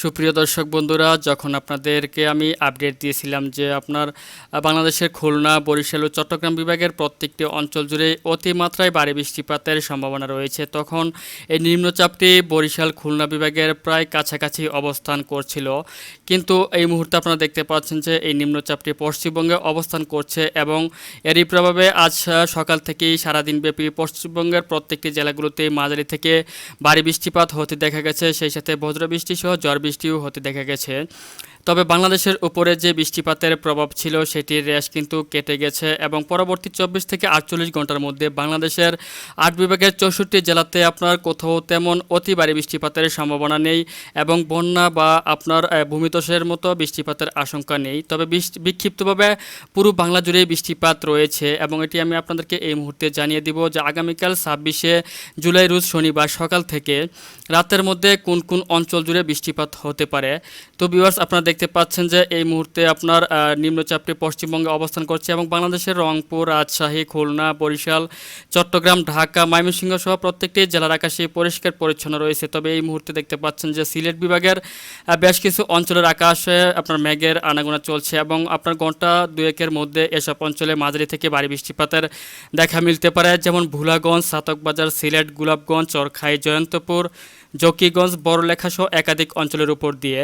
সুপ্রিয় দর্শক বন্ধুরা, যখন আপনাদেরকে আমি আপডেট দিয়েছিলাম যে আপনার বাংলাদেশের খুলনা, বরিশাল ও চট্টগ্রাম বিভাগের প্রত্যেকটি অঞ্চল জুড়ে অতিমাত্রায় ভারী বৃষ্টিপাতের সম্ভাবনা রয়েছে, তখন এই নিম্নচাপটি বরিশাল খুলনা বিভাগের প্রায় কাছাকাছি অবস্থান করছিল। কিন্তু এই মুহূর্তে আপনারা দেখতে পাচ্ছেন যে এই নিম্নচাপটি পশ্চিমবঙ্গে অবস্থান করছে এবং এরই প্রভাবে আজ সকাল থেকেই সারাদিনব্যাপী পশ্চিমবঙ্গের প্রত্যেকটি জেলাগুলোতে মাঝারি থেকে ভারী বৃষ্টিপাত হতে দেখা গেছে। সেই সাথে বজ্রবৃষ্টি সহ ঝড় বৃষ্টিও হতে দেখা গেছে। তবে বাংলাদেশের উপরে যে বৃষ্টিপাতের প্রভাব ছিল সেটির রেশ কিন্তু কেটে গেছে এবং পরবর্তী চব্বিশ থেকে আটচল্লিশ ঘণ্টার মধ্যে বাংলাদেশের আট বিভাগের চৌষট্টি জেলাতে আপনার কোথাও তেমন অতি ভারী বৃষ্টিপাতের সম্ভাবনা নেই এবং বন্যা বা আপনার আহ, ভূমিধসের মতো বৃষ্টিপাতের আশঙ্কা নেই। তবে বিক্ষিপ্তভাবে পুরো বাংলা জুড়ে বৃষ্টিপাত রয়েছে এবং এটি আমি আপনাদেরকে এই মুহূর্তে জানিয়ে দিব যে আগামীকাল ছাব্বিশে জুলাই রোজ শনিবার সকাল থেকে রাতের মধ্যে কোন কোন অঞ্চল জুড়ে বৃষ্টিপাত হতে পারে। তো ভিউয়ার্স আপনারা দেখতে পাচ্ছেন যে এই মুহূর্তে আপনার নিম্নচাপটি পশ্চিমবঙ্গে অবস্থান করছে এবং বাংলাদেশের রংপুর, রাজশাহী, খুলনা, বরিশাল, চট্টগ্রাম, ঢাকা, ময়মনসিংহ সহ প্রত্যেকটি জেলার আকাশে পরিষ্কার পরিচ্ছন্ন রয়েছে। তবে এই মুহূর্তে দেখতে পাচ্ছেন যে সিলেট বিভাগের বেশ কিছু অঞ্চলের আকাশে আপনার মেঘের আনাগোনা চলছে এবং আপনার ঘণ্টা দুয়েকের মধ্যে এসব অঞ্চলে মাঝারি থেকে ভারী বৃষ্টিপাতের দেখা মিলতে পারে। যেমন ভুলাগঞ্জ, সাতকবাজার, সিলেট, গোলাপগঞ্জ, চরখাই, জয়ন্তপুর, জকিগঞ্জ, বড়লেখা সহ একাধিক অঞ্চলের উপর দিয়ে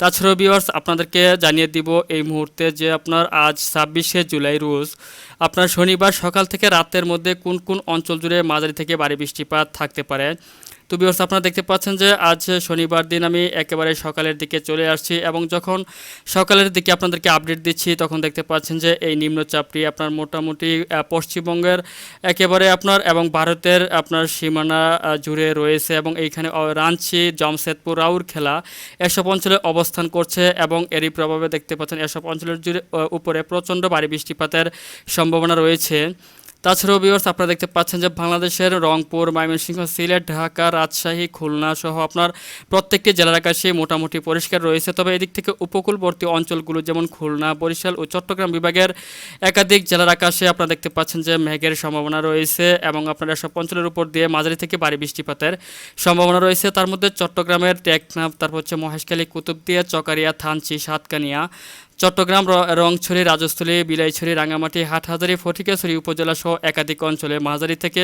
তাছাড়াও ভিউয়ার্স আপনাদেরকে জানিয়ে দিব এই মুহূর্তে যে আপনার আজ ছাব্বিশে জুলাই রোজ আপনার শনিবার সকাল থেকে রাতের মধ্যে কোন কোন অঞ্চল জুড়ে মাঝারি থেকে বাড়ি বৃষ্টিপাত থাকতে পারে। তো ভিউয়ার্স আপনারা দেখতে পাচ্ছেন যে আজ শনিবার দিন আমি একেবারে সকালের দিকে চলে আসছি এবং যখন সকালের দিকে আপনাদেরকে আপডেট দিচ্ছি, তখন দেখতে পাচ্ছেন যে এই নিম্নচাপটি আপনার মোটামুটি পশ্চিমবঙ্গের একেবারে আপনার এবং ভারতের আপনার সীমানা জুড়ে রয়েছে এবং এইখানে রাঞ্চি জামশেদপুর রাউরখেলা এসব অঞ্চলে অবস্থান করছে এবং এরই প্রভাবে দেখতে পাচ্ছেন এসব অঞ্চলের জুড়ে উপরে প্রচণ্ড ভারী বৃষ্টিপাতের সম্ভাবনা রয়েছে। তাছাড়াও ভিউয়ার্স আপনারা দেখতে পাচ্ছেন যে বাংলাদেশের রংপুর, ময়মনসিংহ, সিলেট, ঢাকা, রাজশাহী, খুলনা সহ আপনার প্রত্যেকটি জেলার আকাশে মোটামুটি পরিষ্কার রয়েছে। তবে এদিক থেকে উপকূলবর্তী অঞ্চলগুলো যেমন খুলনা, বরিশাল ও চট্টগ্রাম বিভাগের একাধিক জেলার আকাশে আপনারা দেখতে পাচ্ছেন যে মেঘের সম্ভাবনা রয়েছে এবং আপনার এসব অঞ্চলের উপর দিয়ে মাঝারি থেকে ভারী বৃষ্টিপাতের সম্ভাবনা রয়েছে। তার মধ্যে চট্টগ্রামের টেকনাফ, তারপর হচ্ছে মহেশখালী, কুতুবদিয়া, চকারিয়া, থানচি, সাতকানিয়া চট্টগ্রাম রংছড়ি, রাজস্থলী, বিলাইছড়ি রাঙামাটি হাটহাজারি ফটিকাছড়ি উপজেলা সহ একাধিক অঞ্চলে মাঝারি থেকে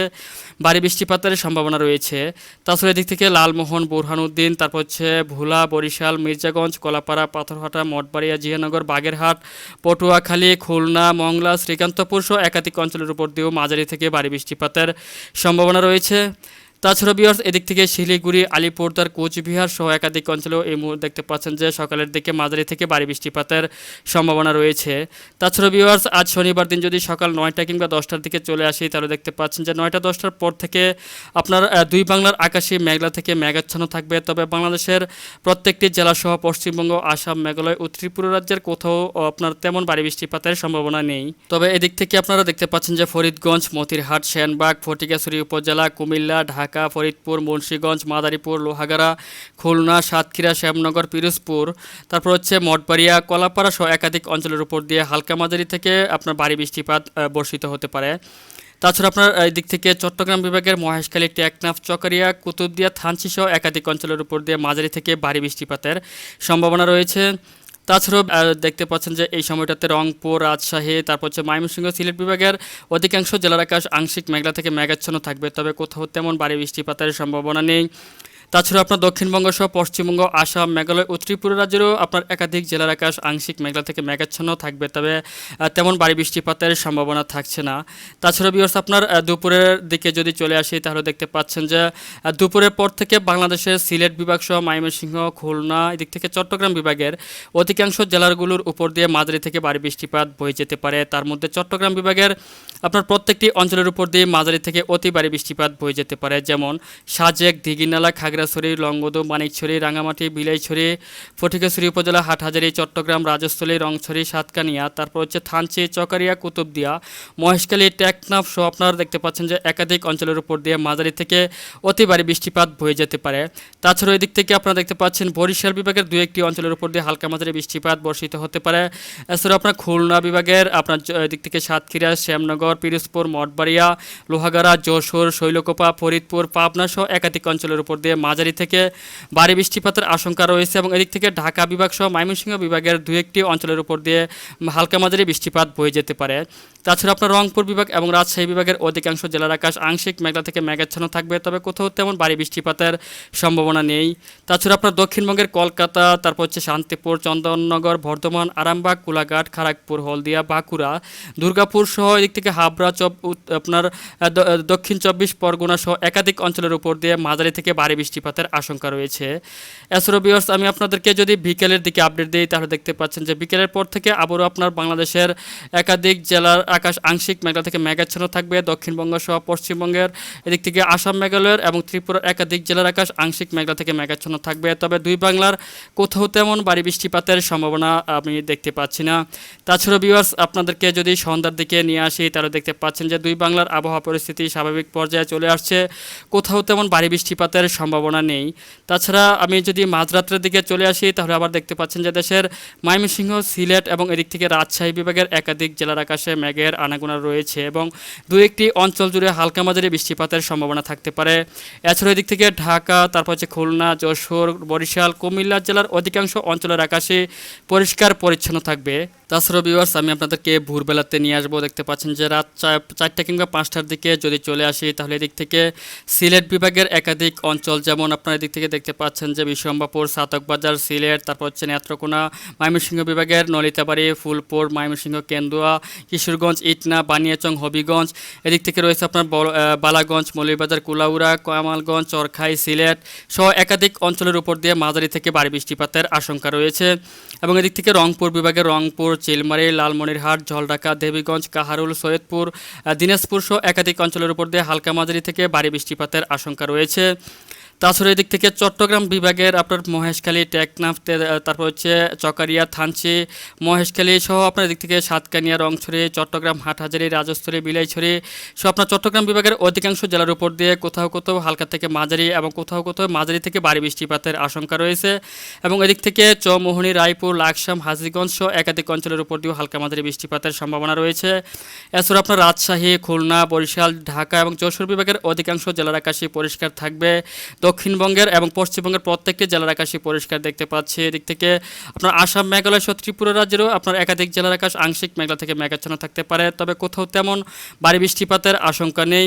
ভারী বৃষ্টিপাতের সম্ভাবনা রয়েছে। তাছাড়া এদিক থেকে লালমোহন, বুরহানুদ্দিন, তারপর হচ্ছে ভোলা, বরিশাল, মির্জাগঞ্জ, কলাপাড়া, পাথরহাটা, মঠবাড়িয়া জিয়ানগর বাগেরহাট, পটুয়াখালী, খুলনা, মংলা, শ্রীকান্তপুর সহ একাধিক অঞ্চলের উপর দিয়েও মাঝারি থেকে ভারী বৃষ্টিপাতের সম্ভাবনা রয়েছে। তাছাড়া বিহার এদিক থেকে শিলিগুড়ি আলিপুরদার কোচবিহার সহ একাধিক অঞ্চলেও এই মুহূর্তে দেখতে পাচ্ছেন যে সকালের দিকে মাঝারি থেকে ভারী বৃষ্টিপাতের সম্ভাবনা রয়েছে। তাছাড়া বিহার্স আজ শনিবার দিন যদি সকাল নয়টা কিংবা দশটার দিকে চলে আসি, তাহলে দেখতে পাচ্ছেন যে নয়টা দশটার পর থেকে আপনার দুই বাংলার আকাশে মেঘলা থেকে মেঘাচ্ছন্ন থাকবে। তবে বাংলাদেশের প্রত্যেকটি জেলা সহ পশ্চিমবঙ্গ, আসাম, মেঘালয় ও ত্রিপুরা রাজ্যের কোথাও আপনার তেমন ভারী বৃষ্টিপাতের সম্ভাবনা নেই। তবে এদিক থেকে আপনারা দেখতে পাচ্ছেন যে ফরিদগঞ্জ, মতিরহাট, সেনবাগ ফটিকাছড়ি উপজেলা, কুমিল্লা, ঢাকা ফরিদপুর, মুন্সীগঞ্জ, মাদারীপুর, লোহাগাড়া, খুলনা, সাতক্ষীরা, শ্যামনগর, পিরোজপুর। তারপর হচ্ছে মঠবাড়িয়া, কলাপাড়া সহ একাধিক অঞ্চলের উপর দিয়ে হালকা মাঝারি থেকে আপনার ভারী বৃষ্টিপাত বর্ষিত হতে পারে। তাছাড়া আপনার এই দিক থেকে চট্টগ্রাম বিভাগের মহেশখালী, টেকনাফ, চকরিয়া, কুতুবদিয়া থানচি সহ একাধিক অঞ্চলের উপর দিয়ে মাঝারি থেকে ভারী বৃষ্টিপাতের সম্ভাবনা রয়েছে। তাছাড়াও দেখতে পাচ্ছেন যে এই সময়টাতে রংপুর, রাজশাহী, তারপর হচ্ছে ময়মনসিংহ, সিলেট বিভাগের অধিকাংশ জেলার আকাশ আংশিক মেঘলা থেকে মেঘাচ্ছন্ন থাকবে। তবে কোথাও তেমন বাড়ি বৃষ্টিপাতের সম্ভাবনা নেই। তাছাড়া আপনার দক্ষিণবঙ্গ সহ পশ্চিমবঙ্গ, আসাম, মেঘালয় ও ত্রিপুরা রাজ্যেরও আপনার একাধিক জেলার আকাশ আংশিক মেঘলা থেকে মেঘাচ্ছন্ন থাকবে, তবে তেমন বাড়ি বৃষ্টিপাতের সম্ভাবনা থাকছে না। তাছাড়া বিয়র্স আপনার দুপুরের দিকে যদি চলে আসি, তাহলে দেখতে পাচ্ছেন যে দুপুরের পর থেকে বাংলাদেশের সিলেট বিভাগ সহ ময়মনসিংহ, খুলনা, এদিক থেকে চট্টগ্রাম বিভাগের অধিকাংশ জেলাগুলোর উপর দিয়ে মাঝারি থেকে ভারী বৃষ্টিপাত বয়ে যেতে পারে। তার মধ্যে চট্টগ্রাম বিভাগের আপনার প্রত্যেকটি অঞ্চলের উপর দিয়ে মাঝারি থেকে অতি ভারী বৃষ্টিপাত বয়ে যেতে পারে, যেমন সাজেক, দিঘিনালা খাগড়াছড়ি লংগদু, মানিকছড়ি, রাঙামাটি, বিলাইছড়ি ফটিকাছড়ি উপজেলা, হাটহাজারি, চট্টগ্রাম, রাজস্থলী, রংছড়ি, সাতকানিয়া, তারপর হচ্ছে থানচি, চকারিয়া, কুতুবদিয়া, মহেশখালী, টেকনাফ সহ আপনারা দেখতে পাচ্ছেন যে একাধিক অঞ্চলের উপর দিয়ে মাঝারি থেকে অতি ভারী বৃষ্টিপাত বয়ে যেতে পারে। তাছাড়া এদিক থেকে আপনারা দেখতে পাচ্ছেন বরিশাল বিভাগের দু একটি অঞ্চলের উপর দিয়ে হালকা মাঝারি বৃষ্টিপাত বর্ষিত হতে পারে। এছাড়াও আপনার খুলনা বিভাগের, আপনার এদিক থেকে সাতক্ষীরা, শ্যামনগর, পিরোজপুর, মঠবাড়িয়া, লোহাগাড়া, যশোর, শৈলকোপা, ফরিদপুর, পাবনা সহ একাধিক অঞ্চলের উপর দিয়ে মাঝারি থেকে ভারী বৃষ্টিপাতের আশঙ্কা রয়েছে এবং এদিক থেকে ঢাকা বিভাগ সহ ময়মনসিংহ বিভাগের দু একটি অঞ্চলের উপর দিয়ে হালকা মাঝারি বৃষ্টিপাত বয়ে যেতে পারে। তাছাড়া আপনার রংপুর বিভাগ এবং রাজশাহী বিভাগের অধিকাংশ জেলার আকাশ আংশিক মেঘলা থেকে মেঘাচ্ছন্ন থাকবে, তবে কোথাও তেমন ভারী বৃষ্টিপাতের সম্ভাবনা নেই। তাছাড়া আপনার দক্ষিণবঙ্গের কলকাতা, তারপর হচ্ছে শান্তিপুর, চন্দননগর, বর্ধমান, আরামবাগ, কোলাঘাট খড়গপুর হলদিয়া, বাঁকুড়া, দুর্গাপুর সহ এদিক থেকে হাবড়া উত- আপনার দক্ষিণ চব্বিশ পরগনা সহ একাধিক অঞ্চলের উপর দিয়ে মাঝারি থেকে ভারী বৃষ্টিপাতের আশঙ্কা রয়েছে। এছাড়াও বিয়ার্স আমি আপনাদেরকে যদি বিকেলের দিকে আপডেট দিই, তাহলে দেখতে পাচ্ছেন যে বিকেলের পর থেকে আবারও আপনার বাংলাদেশের একাধিক জেলার আকাশ আংশিক মেঘলা থেকে মেঘাচ্ছন্ন থাকবে। দক্ষিণবঙ্গ সহ পশ্চিমবঙ্গের এদিক থেকে আসাম মেঘালয়ের এবং ত্রিপুরার একাধিক জেলার আকাশ আংশিক মেঘলা থেকে মেঘাচ্ছন্ন থাকবে। তবে দুই বাংলার কোথাও তেমন বাড়ি বৃষ্টিপাতের সম্ভাবনা আমি দেখতে পাচ্ছি না। তাছাড়া ভিউয়ার্স আপনাদেরকে যদি সন্ধ্যার দিকে নিয়ে আসি, তাহলে দেখতে পাচ্ছেন যে দুই বাংলার আবহাওয়া পরিস্থিতি স্বাভাবিক পর্যায়ে চলে আসছে। কোথাও তেমন বাড়ি বৃষ্টিপাতের সম্ভাবনা নেই। তাছাড়া আমি যদি মাঝরাত্রের দিকে চলে আসি, তাহলে আবার দেখতে পাচ্ছেন যে দেশের ময়মনসিংহ, সিলেট এবং এদিক থেকে রাজশাহী বিভাগের একাধিক জেলার আকাশে মেঘের আনাগোনা রয়েছে এবং দু একটি অঞ্চল জুড়ে হালকা মাঝারি বৃষ্টিপাতের সম্ভাবনা থাকতে পারে। এছাড়া এদিক থেকে ঢাকা, তারপর হচ্ছে খুলনা, যশোর, বরিশাল, কুমিল্লা জেলার অধিকাংশ অঞ্চলের আকাশে পরিষ্কার পরিচ্ছন্ন থাকবে। তাছাড়াও ভিউয়ার্স আমি আপনাদেরকে ভোরবেলাতে নিয়ে আসব। দেখতে পাচ্ছেন যে রাত চারটা কিংবা পাঁচটার দিকে যদি চলে আসি, তাহলে এদিক থেকে সিলেট বিভাগের একাধিক অঞ্চল, যেমন আপনার এদিক থেকে দেখতে পাচ্ছেন যে বিশ্বম্বাপুর সাতকবাজার সিলেট, তারপর হচ্ছে নেত্রকোনা, ময়মনসিংহ বিভাগের নলিতাবাড়ি, ফুলপুর, ময়মনসিংহ, কেন্দুয়া, কিশোরগঞ্জ, ইটনা, বানিয়াচং, হবিগঞ্জ। এদিক থেকে রয়েছে আপনার বালাগঞ্জ, মৌলভীবাজার, কুলাউড়া, কয়ামালগঞ্জ, চরখাই, সিলেট সহ একাধিক অঞ্চলের উপর দিয়ে মাঝারি থেকে বাড়ি বৃষ্টিপাতের আশঙ্কা রয়েছে। এবং এদিক থেকে রংপুর বিভাগের রংপুর চিলমারি, লালমনিরহাট ঝলডাকা দেবীগঞ্জ, কাহারুল, সৈয়দপুর দিনাজপুর সহ একাধিক অঞ্চলের উপর দিয়ে হালকা মাঝারি থেকে ভারী বৃষ্টিপাতের আশঙ্কা রয়েছে। তাছাড়া এদিক থেকে চট্টগ্রাম বিভাগের আপনার মহেশখালী, টেকনাফ তারপর হচ্ছে চকারিয়া, থানচি, মহেশখালী সহ আপনার এদিক থেকে সাতকানিয়া, রংছড়ি, চট্টগ্রাম, হাটহাজারি রাজস্থলী বিলাইছড়ি সহ আপনার চট্টগ্রাম বিভাগের অধিকাংশ জেলার উপর দিয়ে কোথাও কোথাও হালকা থেকে মাঝারি এবং কোথাও কোথাও মাঝারি থেকে ভারী বৃষ্টিপাতের আশঙ্কা রয়েছে এবং এদিক থেকে চৌমোহনী, রায়পুর, লাকসাম, হাজিগঞ্জ সহ একাধিক অঞ্চলের উপর দিয়েও হালকা মাঝারি বৃষ্টিপাতের সম্ভাবনা রয়েছে। এছাড়া আপনার রাজশাহী, খুলনা, বরিশাল, ঢাকা এবং যশোর বিভাগের অধিকাংশ জেলার আকাশে পরিষ্কার থাকবে। দক্ষিণবঙ্গের এবং পশ্চিমবঙ্গের প্রত্যেকটি জেলার আকাশে পরিষ্কার দেখতে পাচ্ছি। এদিক থেকে আপনার আসাম, মেঘালয় সহ ত্রিপুরা রাজ্যেরও আপনার একাধিক জেলার আকাশ আংশিক মেঘলা থেকে মেঘাচ্ছন্ন থাকতে পারে। তবে কোথাও তেমন ভারী বৃষ্টিপাতের আশঙ্কা নেই।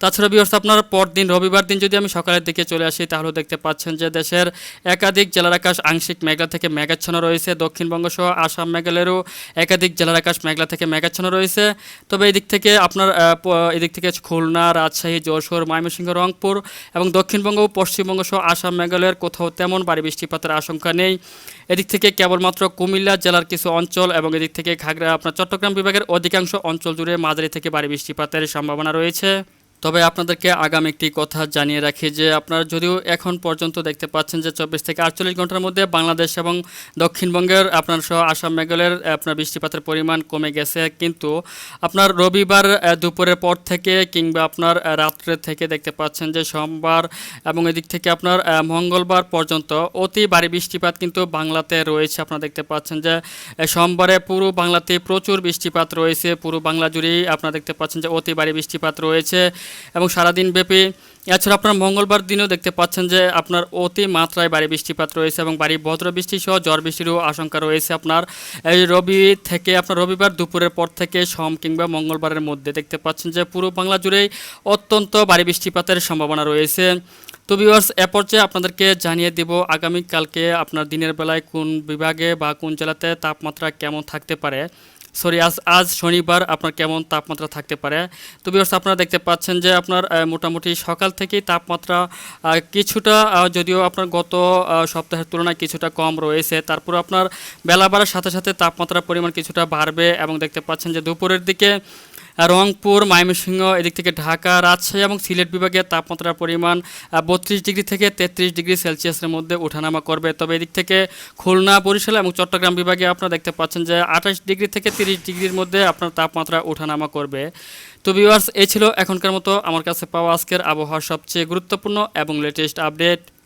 তাছাড়া বিহর্স আপনার পরদিন, রবিবার দিন যদি আমি সকালের দিকে চলে আসি, তাহলে দেখতে পাচ্ছেন যে দেশের একাধিক জেলার আকাশ আংশিক মেঘলা থেকে মেঘাচ্ছন্ন রয়েছে। দক্ষিণবঙ্গ সহ আসাম মেঘালয়েরও একাধিক জেলার আকাশ মেঘলা থেকে মেঘাচ্ছন্ন রয়েছে। তবে এদিক থেকে আপনার এদিক থেকে খুলনা, রাজশাহী, যশোর, ময়মনসিংহ, রংপুর এবং দক্ষিণবঙ্গ ও পশ্চিমবঙ্গ সহ আসাম মেঘালয়ের কোথাও তেমন বাড়ি বৃষ্টিপাতের আশঙ্কা নেই। এদিক থেকে কেবলমাত্র কুমিল্লা জেলার কিছু অঞ্চল এবং এদিক থেকে ঘাগড়া, আপনার চট্টগ্রাম বিভাগের অধিকাংশ অঞ্চল জুড়ে মাঝারি থেকে বাড়ি বৃষ্টিপাতের সম্ভাবনা রয়েছে। তবে আপনাদেরকে আগামী একটি কথা জানিয়ে রাখি যে আপনারা যদিও এখন পর্যন্ত দেখতে পাচ্ছেন যে চব্বিশ থেকে আটচল্লিশ ঘণ্টার মধ্যে বাংলাদেশ এবং দক্ষিণবঙ্গের আপনার সহ আসাম মেঘালয়ের আপনার বৃষ্টিপাতের পরিমাণ কমে গেছে। কিন্তু আপনার রবিবার দুপুরের পর থেকে কিংবা আপনার রাত্রে থেকে দেখতে পাচ্ছেন যে সোমবার এবং এদিক থেকে আপনার মঙ্গলবার পর্যন্ত অতি ভারী বৃষ্টিপাত কিন্তু বাংলাতে রয়েছে। আপনারা দেখতে পাচ্ছেন যে সোমবারে পুরো বাংলাতে প্রচুর বৃষ্টিপাত রয়েছে। পুরো বাংলা জুড়েই আপনারা দেখতে পাচ্ছেন যে অতি ভারী বৃষ্টিপাত রয়েছে। এবং সারাদিন ব্যাপী এছাড়া আপনার মঙ্গলবার দিনেও দেখতে পাচ্ছেন যে আপনার অতি মাত্রায় বৃষ্টিপাত রয়েছে এবং ভারী বজ্র বৃষ্টি সহ ঝড় বৃষ্টিরও আশঙ্কা রয়েছে আপনার। এই রবি থেকে আপনার রবিবার দুপুরের পর থেকে সোম কিংবা মঙ্গলবারের মধ্যে দেখতে পাচ্ছেন যে পুরো বাংলা জুড়েই অত্যন্ত ভারী বৃষ্টিপাতের সম্ভাবনা রয়েছে। তো ভিউয়ার্স এ পর্যায়ে আপনাদেরকে জানিয়ে দেব আগামীকালকে আপনার দিনের বেলায় কোন বিভাগে বা কোন জেলাতে তাপমাত্রা কেমন থাকতে পারে। সরি আজ আজ শনিবার আপনার কেমন তাপমাত্রা থাকতে পারে? তো বিয়ার্স আপনারা দেখতে পাচ্ছেন যে আপনার মোটামুটি সকাল থেকেই তাপমাত্রা কিছুটা যদিও আপনার গত সপ্তাহের তুলনায় কিছুটা কম রয়েছে, তারপর আপনার বেলা বাড়ার সাথে সাথে তাপমাত্রার পরিমাণ কিছুটা বাড়বে এবং দেখতে পাচ্ছেন যে দুপুরের দিকে রংপুর, ময়মনসিংহ, এদিক থেকে ঢাকা, রাজশাহী এবং সিলেট বিভাগের তাপমাত্রার পরিমাণ বত্রিশ ডিগ্রি থেকে তেত্রিশ ডিগ্রি সেলসিয়াসের মধ্যে ওঠানামা করবে। তবে এদিক থেকে খুলনা, বরিশাল এবং চট্টগ্রাম বিভাগে আপনারা দেখতে পাচ্ছেন যে আঠাশ ডিগ্রি থেকে তিরিশ ডিগ্রির মধ্যে আপনার তাপমাত্রা ওঠানামা করবে। তো ভিউয়ার্স এ ছিল এখনকার মতো। আমার কাছে পাওয়া আজকের আবহাওয়ার সবচেয়ে গুরুত্বপূর্ণ এবং লেটেস্ট আপডেট